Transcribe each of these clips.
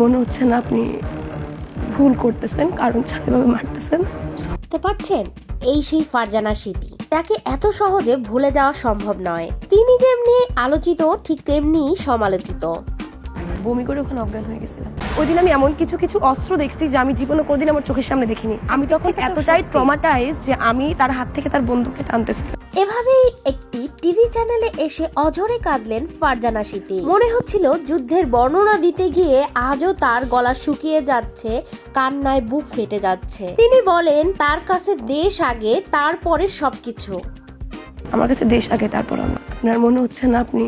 মনে হচ্ছে না আপনি ভুল করতেছেন কারণ ছাড়াভাবে মারতেছেন। বুঝতে পারছেন? এই সেই ফারজানা স্মৃতি। তাকে এত সহজে ভুলে যাওয়া সম্ভব নয়। তিনি যেমনি আলোচিত ঠিক তেমনি সমালোচিত। বমি করে ওখানে অজ্ঞান হয়ে গেছিলাম। ওই দিন আমি এমন কিছু কিছু অস্ত্র দেখছি যে আমি জীবনে কোনোদিন আমার চোখের সামনে দেখিনি। আমি তখন এতটাই ট্রমাটাইজ যে আমি তার হাত থেকে তার বন্দুককে টানতেছিলাম। এভাবেই টিভি চ্যানেলে এসে অঝরে কাঁদলেন ফারজানা স্মৃতি মনে হচ্ছিল যুদ্ধের বর্ণনা দিতে গিয়ে আজও তার গলা শুকিয়ে যাচ্ছে কান্নায় বুক ফেটে যাচ্ছে। তিনি বলেন তার কাছে দেশ আগে তারপরে সবকিছু। আমার কাছে দেশ আগে তারপর আমার। আপনার মনে হচ্ছে না আপনি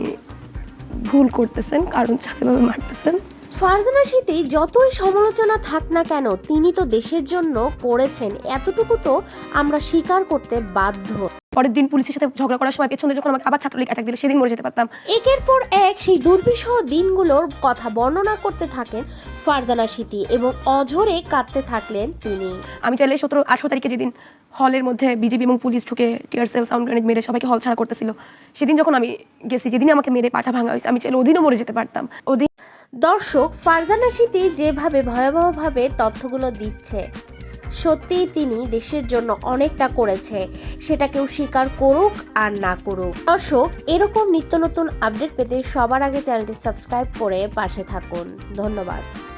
ভুল করতেছেন কারণ ছাড়াভাবে মারতেছেন? ফারজানা স্মৃতি যতই সমালোচনা থাক না কেন তিনি তো দেশের জন্য করেছেন। এতটুকু তো আমরা স্বীকার করতে বাধ্য। পরের দিন পুলিশের সাথে ঝগড়া করার সময় পেছনে যখন আমাকে আবার ছাত্রলীগ অ্যাটাক দিল সেদিন মরে যেতে পারতাম। একের পর এক সেই দুর্বিষহ দিনগুলোর কথা বর্ণনা করতে থাকেন ফারজানা স্মৃতি এবং অঝরে কাঁদতে থাকলেন তিনি। আমি চাইলে সতেরো আঠারো তারিখে যেদিন হলের মধ্যে বিজেপি এবং পুলিশ ঢুকে টিয়ার সেল সাউন্ড গ্রেনেড মেরে সবাইকে হল ছাড়া করতেছিল সেদিন যখন আমি গেছি যেদিন আমাকে মেরে পাটা ভাঙা হয়েছে আমি চাইলে ওদিনও মরে যেতে পারতাম। ওদিন দর্শক ফারজানা স্মৃতি যেভাবে ভয়াবহভাবে তথ্যগুলো দিচ্ছে সত্যি তিনি দেশের জন্য অনেকটা করেছে সেটা কেউ স্বীকার করুক আর না করুক। দর্শক, এরকম নিত্য নতুন আপডেট পেতে সবার আগে চ্যানেলটি সাবস্ক্রাইব করে পাশে থাকুন। ধন্যবাদ।